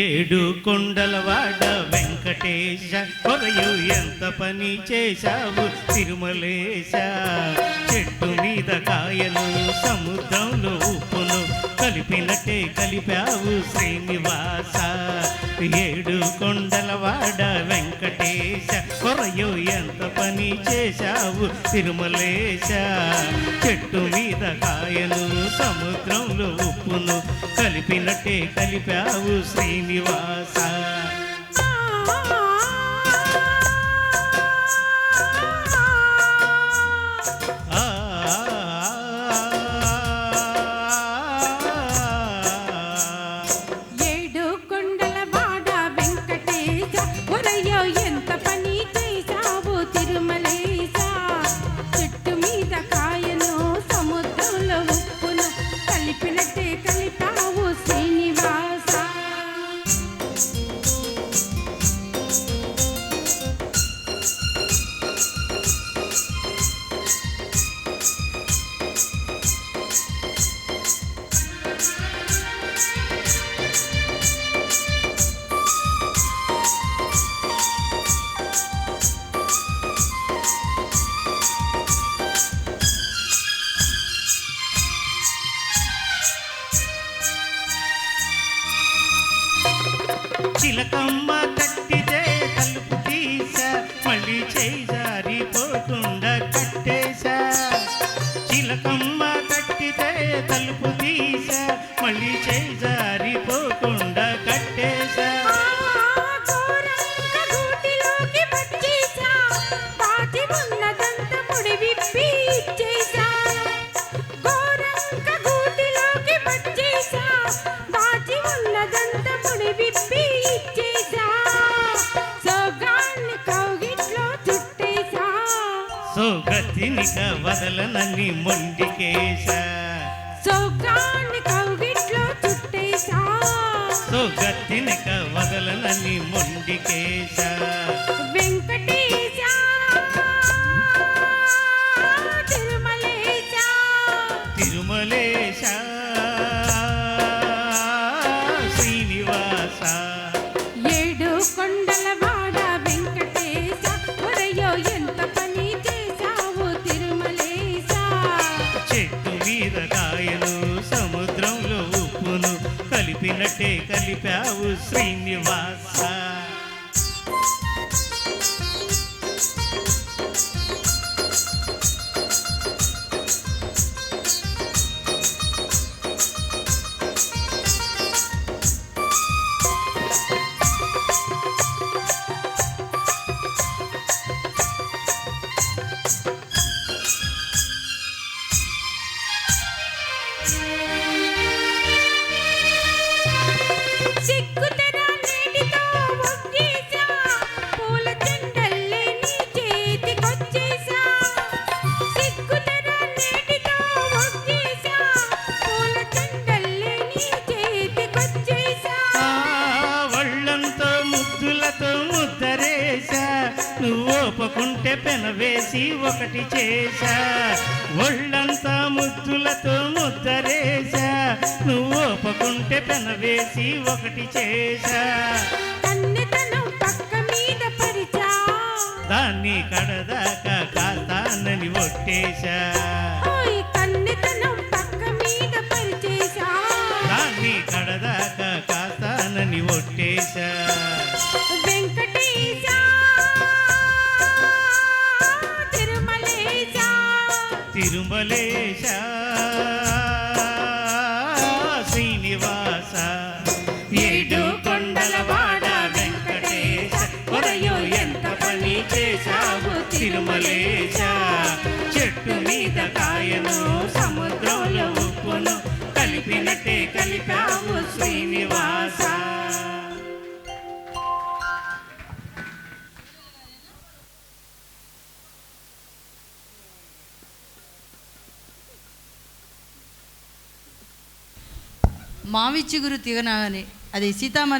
ఏడు కొండలవాడ వెంకటేశ కొరయు ఎంత పని చేశావు తిరుమలేశ? చెట్టు మీద కాయలు సముద్రంలో ఉప్పును కలిపినట్టే కలిపావు శ్రీనివాస. ఏడు కొండలవాడ వెంకటేశ. కొరయు ఎంత పని చేశావు తిరుమలేశ. చెట్టు మీద కాయను సముద్రంలో ఉప్పును కలిపినట్టే కలిపావు శ్రీనివాస. చిలకమ్మ కట్టితే తలుపు తీసా. మళ్ళీ చేయి జారిపోకుండా కట్టేశా చిలకమ్మ కట్టితే తలుపు తీసా. మళ్ళీ చేయి జారిపోకుండా కట్టేశా గోరంక ఉన్నదంత ముడి విప్పి సోగతినిక వదలనని మొండికేశా సోగాన్ని కౌగిట్లో చుట్టేసా సోగతినిక వదలనని మొండికేశా వెంకటేశ తిరుమలేశ. తిరుమలేశ శ్రీనివాస. కలిపినట్టే కలిపావు శ్రీనివాస. ముద్దరేశా నువ్వు ఓపకుంటే పెనవేసి ఒకటి చేశా. ఒళ్ళంతా ముద్దులతో ముద్దరేశా నువ్వు ఓపకుంటే పెనవేసి ఒకటి చేశా. దాన్ని కడదాకా కాస్తానని ఒట్టేశా. దాన్ని కడదాకా కాస్తానని ఒట్టేశా. తిరుమలేశ శ్రీనివాస. ఏడు కొండల వాడ వెంకటేశ కొరయో ఎంత పని చేశావు తిరుమలేశ. చెట్టు మీద కాయను సముద్రంలో ఉప్పును కలిపినట్టే కలిపావు శ్రీనివాస. మావిచ్చి గురు తిగనని అది సీతామ